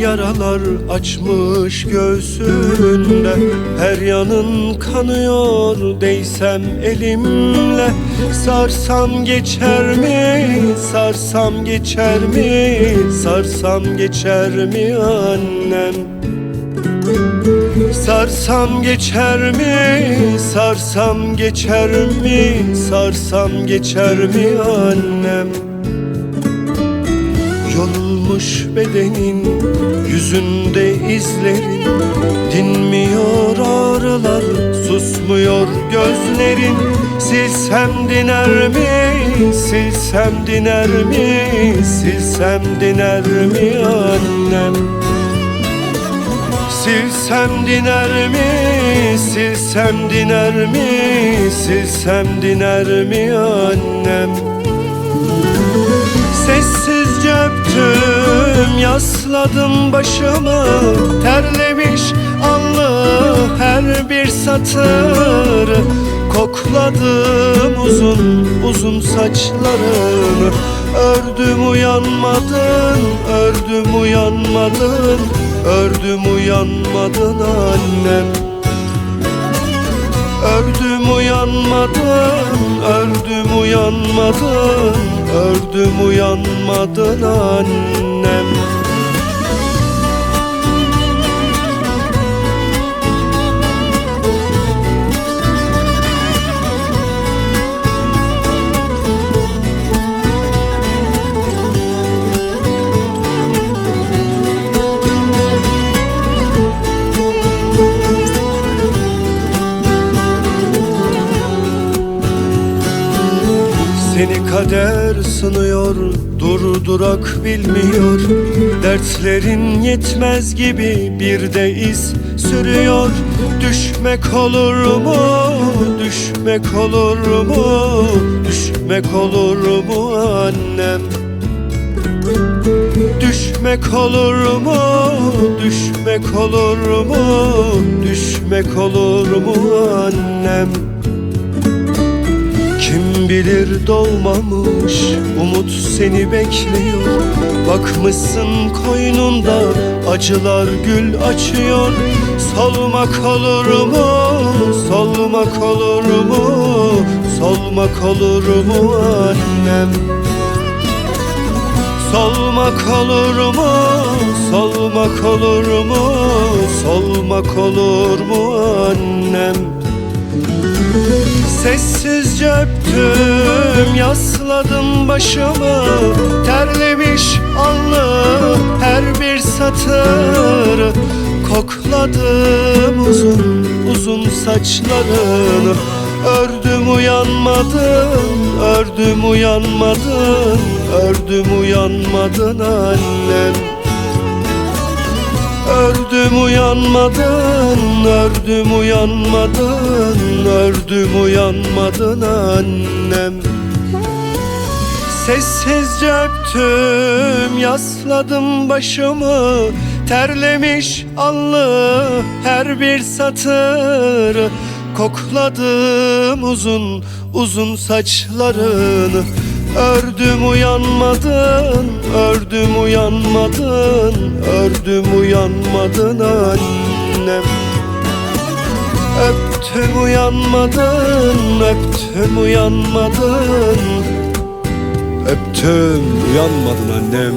yaralar açmış göğsünde. Her yanın kanıyor değsem elimle. Sarsam geçer mi, sarsam geçer mi Sarsam geçer mi annem? Sarsam geçer mi, sarsam geçer mi Sarsam geçer mi annem Yorulmuş bedenin yüzünde izlerin Dinmiyor ağrılar susmuyor gözlerin. Silsem diner mi silsem diner mi Silsem diner mi annem? Silsem diner mi silsem diner mi Silsem diner mi annem Sessizce öptüm yasladım başımı. Terlemiş allı her bir satır. Kokladım uzun uzun saçlarını. Ördüm uyanmadın, ördüm uyanmadın. Ördüm uyanmadın annem. Ördüm uyanmadın, ördüm uyanmadın Ördüm uyanmadın annem Seni kader sınıyor, durdurak bilmiyor. Dertlerin yetmez gibi bir de iz sürüyor. Düşmek olur mu, düşmek olur mu, düşmek olur mu annem? Düşmek olur mu, düşmek olur mu, düşmek olur mu annem bilir dolmamış umut seni bekliyor. Bakmışsın koynunda acılar gül açıyor. Solmak olur mu, solmak olur mu, solmak olur mu annem? Solmak olur mu, solmak olur mu, solmak olur mu annem Sessizce öptüm yasladım başımı. Terlemiş alnı her bir satır. Kokladım uzun uzun saçlarını. Ördüm uyanmadın, ördüm uyanmadın Ördüm uyanmadın annem Ördüm uyanmadın, ördüm uyanmadın, ördüm uyanmadın annem. Sessizce öptüm, yasladım başımı. Terlemiş allı her bir satır. Kokladım uzun uzun saçlarını Ördüm uyanmadın, ördüm uyanmadın, ördüm uyanmadın annem. Öptüm uyanmadın, öptüm uyanmadın. Öptüm uyanmadın annem